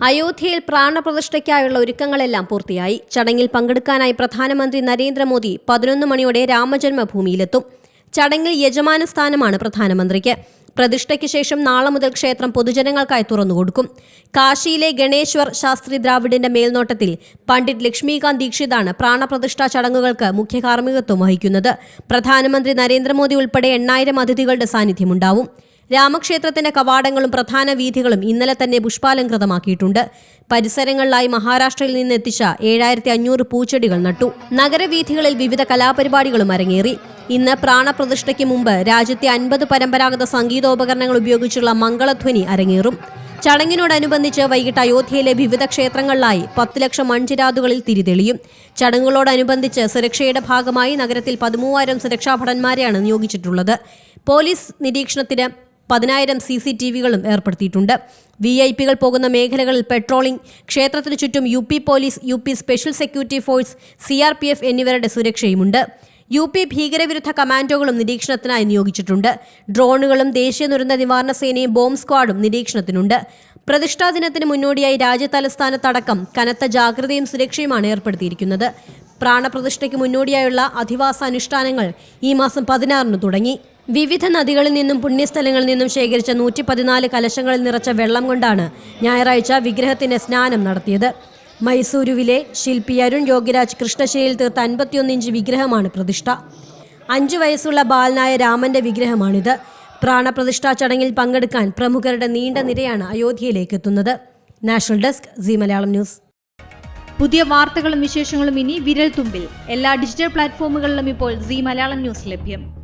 അയോധ്യയിൽ പ്രാണപ്രതിഷ്ഠയ്ക്കായുള്ള ഒരുക്കങ്ങളെല്ലാം പൂർത്തിയായി. ചടങ്ങിൽ പങ്കെടുക്കാനായി പ്രധാനമന്ത്രി നരേന്ദ്രമോദി പതിനൊന്ന് മണിയോടെ രാമജന്മഭൂമിയിലെത്തും. ചടങ്ങിൽ യജമാന സ്ഥാനമാണ് പ്രധാനമന്ത്രിക്ക്. പ്രതിഷ്ഠയ്ക്ക് ശേഷം നാളെ മുതൽ ക്ഷേത്രം പൊതുജനങ്ങൾക്കായി തുറന്നുകൊടുക്കും. കാശിയിലെ ഗണേശ്വർ ശാസ്ത്രി ദ്രാവിഡിന്റെ മേൽനോട്ടത്തിൽ പണ്ഡിറ്റ് ലക്ഷ്മികാന്ത് ദീക്ഷിതാണ് പ്രാണപ്രതിഷ്ഠാ ചടങ്ങുകൾക്ക് മുഖ്യ കാർമ്മികത്വം വഹിക്കുന്നത്. പ്രധാനമന്ത്രി നരേന്ദ്രമോദി ഉൾപ്പെടെ എണ്ണായിരം അതിഥികളുടെ സാന്നിധ്യമുണ്ടാവും. രാമക്ഷേത്രത്തിന്റെ കവാടങ്ങളും പ്രധാന വീഥികളും ഇന്നലെ തന്നെ പുഷ്പാലംകൃതമാക്കിയിട്ടുണ്ട്. പരിസരങ്ങളിലായി മഹാരാഷ്ട്രയിൽ നിന്ന് എത്തിച്ച ഏഴായിരത്തി അഞ്ഞൂറ് പൂച്ചെടികൾ നട്ടു. നഗരവീഥികളിൽ വിവിധ കലാപരിപാടികളും അരങ്ങേറി. ഇന്ന് പ്രാണപ്രതിഷ്ഠയ്ക്ക് മുമ്പ് രാജ്യത്തെ അൻപത് പരമ്പരാഗത സംഗീതോപകരണങ്ങൾ ഉപയോഗിച്ചുള്ള മംഗളധ്വനി അരങ്ങേറും. ചടങ്ങിനോടനുബന്ധിച്ച് വൈകിട്ട് അയോധ്യയിലെ വിവിധ ക്ഷേത്രങ്ങളിലായി പത്ത് ലക്ഷം മൺചിരാതുകളിൽ തിരിതെളിയും ചടങ്ങുകളോടനുബന്ധിച്ച് സുരക്ഷയുടെ ഭാഗമായി നഗരത്തിൽ പതിമൂവായിരം സുരക്ഷാഭടന്മാരെയാണ് നിയോഗിച്ചിട്ടുള്ളത്. പോലീസ് നിരീക്ഷണത്തിന് പതിനായിരം സി സി ടി വികളും ഏർപ്പെടുത്തിയിട്ടുണ്ട്. വി ഐ പികൾ പോകുന്ന മേഖലകളിൽ പെട്രോളിംഗ് ക്ഷേത്രത്തിനു ചുറ്റും U P police U P special security force C R P F എന്നിവരുടെ സുരക്ഷയുമുണ്ട്. യു പി ഭീകരവിരുദ്ധ കമാൻഡോകളും നിരീക്ഷണത്തിനായി നിയോഗിച്ചിട്ടുണ്ട്. ഡ്രോണുകളും ദേശീയ ദുരന്ത നിവാരണ സേനയും ബോംബ് സ്ക്വാഡും നിരീക്ഷണത്തിനുണ്ട്. പ്രതിഷ്ഠാ ദിനത്തിന് മുന്നോടിയായി രാജ്യതലസ്ഥാനത്തടക്കം കനത്ത ജാഗ്രതയും സുരക്ഷയുമാണ് ഏർപ്പെടുത്തിയിരിക്കുന്നത്. പ്രാണപ്രതിഷ്ഠയ്ക്ക് മുന്നോടിയായുള്ള അധിവാസ അനുഷ്ഠാനങ്ങൾ ഈ മാസം പതിനാറിന് തുടങ്ങി. വിവിധ നദികളിൽ നിന്നും പുണ്യസ്ഥലങ്ങളിൽ നിന്നും ശേഖരിച്ച നൂറ്റി പതിനാല് കലശങ്ങളിൽ നിറച്ച വെള്ളം കൊണ്ടാണ് ഞായറാഴ്ച വിഗ്രഹത്തിന്റെ സ്നാനം നടത്തിയത്. മൈസൂരുവിലെ ശില്പി അരുൺ യോഗിരാജ് കൃഷ്ണശ്ശേരിയിൽ തീർത്ത അൻപത്തിയൊന്നിഞ്ച് വിഗ്രഹമാണ് പ്രതിഷ്ഠ. അഞ്ചു വയസ്സുള്ള ബാലനായ രാമന്റെ വിഗ്രഹമാണിത്. പ്രാണപ്രതിഷ്ഠാ ചടങ്ങിൽ പങ്കെടുക്കാൻ പ്രമുഖരുടെ നീണ്ട നിരയാണ് അയോധ്യയിലേക്ക് എത്തുന്നത്. National desk C Malayalam news. പുതിയ വാർത്തകളും വിശേഷങ്ങളും ഇനി വിരൽ തുമ്പിൽ എല്ലാ ഡിജിറ്റൽ പ്ലാറ്റ്ഫോമുകളിലും ഇപ്പോൾ സി മലയാളം ന്യൂസ് ലഭ്യം.